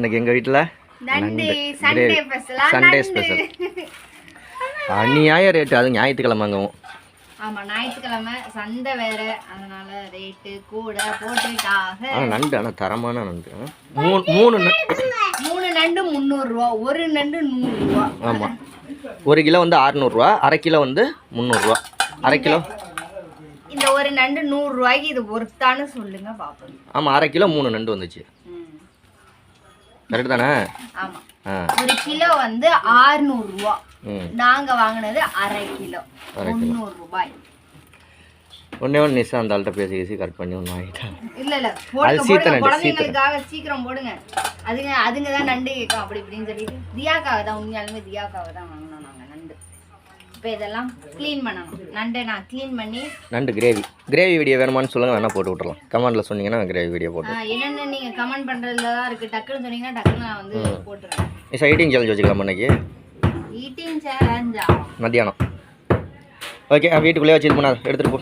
இன்னைக்கு எங்கள் வீட்டில். சண்டே. ஸ்பெஷலா சண்டே. அநியாய ரேட்டு அது ஞாயிற்றுக்கிழமைங்கவும் ஆமா ஞாயிற்றுக்கிழமை. சந்தை வேற. அதனால ரேட்டு கூட போட்டுட்டாக ஆனால் நண்டு ஆனால் தரமான நண்டு. ஆ. மூணு மூணு நண்டு மூணு நண்டு முந்நூறு ரூபா ஒரு நண்டு நூறு ரூபா ஆமாம் ஒரு கிலோ வந்து அறநூறுவா அரை கிலோ வந்து முந்நூறுரூவா அரை கிலோ. இந்த ஒரு நண்டு நூறு ரூபாய்க்கு இது ஒருத்தான்னு சொல்லுங்க பாப்போம். ஆமாம் அரை கிலோ மூணு நண்டு வந்துச்சு. கரெக்டு தானே? ஆமா. ஆ. ஒரு கிலோ வந்து 600 ரூபா நாங்க வாங்கினது அரை கிலோ. முந்நூறு ரூபாய் ஒன்றே ஒன்று நிஷா அந்த ஆள்கிட்ட பேசி பேசி கட் பண்ணி ஒன்று வாங்கிட்டேன் இல்ல இல்ல. அது போடுங்க. சீத்த போடுங்க நண்டு, குழந்தைங்களுக்காக சீக்கிரம் போடுங்க. அதுங்க அதுங்க தான் நண்டு கேட்கும். அப்படி இப்படின்னு சொல்லிட்டு தியாக்காக தான் உண்மையாலுமே தியாக்காக தான் வாங்கினோம் நாங்க. நண்டு இப்போ இதெல்லாம் க்ளீன் பண்ணணும். நண்டை நான் க்ளீன் பண்ணி நண்டு கிரேவி கிரேவி வீடியோ வேணுமான்னு சொல்லுங்கள் வேணால் போட்டு விட்றலாம் கமெண்ட்டில் சொன்னீங்கன்னா கிரேவி வீடியோ போட்டு என்னென்ன நீங்க கமெண்ட் பண்றதுல தான் இருக்கு. டக்குன்னு சொன்னீங்கன்னா டக்குன்னு நான் வந்து போட்டுருவேன் நிஷா எயிட்டிங் சேலஞ்ச் வச்சுக்கலாம் இன்னைக்கு ஈட்டிங் சேலஞ்சா மத்தியானம். ஓகே வீட்டுக்குள்ளேயே வச்சு இது பண்ணாது. எடுத்துகிட்டு போ.